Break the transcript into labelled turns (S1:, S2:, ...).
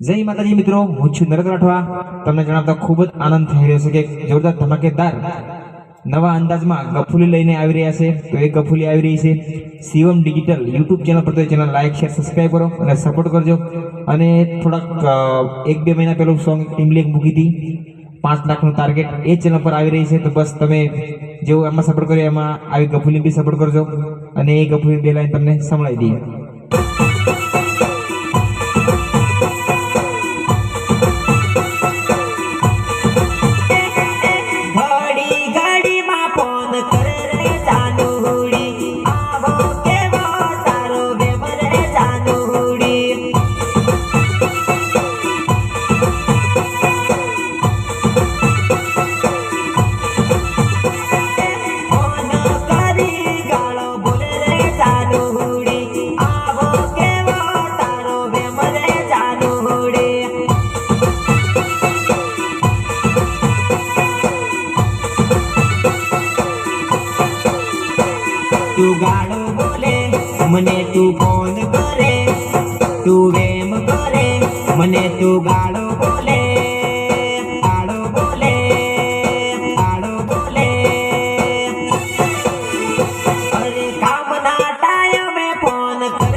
S1: જય માતાજી મિત્રો, હું છું નરેન્દ્ર રાઠવા. તમને જણાવતા ખૂબ જ આનંદ થઈ રહ્યો છે કે જોરદાર ધમાકેદાર નવા અંદાજમાં ગફુલી લઈને આવી રહ્યા છે. તો એ ગફુલી આવી રહી છે શિવમ ડિજિટલ યુટ્યુબ ચેનલ પર. તો એ ચેનલ લાઈક, શેર સબસ્ક્રાઈબ કરો અને સપોર્ટ કરજો. અને થોડાક એક બે મહિના પહેલું સોંગ ટીમલી મૂકી હતી. પાંચ લાખનું ટાર્ગેટ એ ચેનલ પર આવી રહી છે. તો બસ તમે જેવું એમાં સપોર્ટ કર્યો, એમાં આવી ગફુલી બી સપોર્ટ કરજો. અને એ ગફુલી બે લાઈન તમને સંભળાવી દઈએ.
S2: તું ગાળો બોલે, મને તું ફોન કરે, તું વેમ કરે, મને તું ગાળો બોલે ગાળો બોલે ગાળો બોલે. અરે કામના ટાયમે ફોન કરે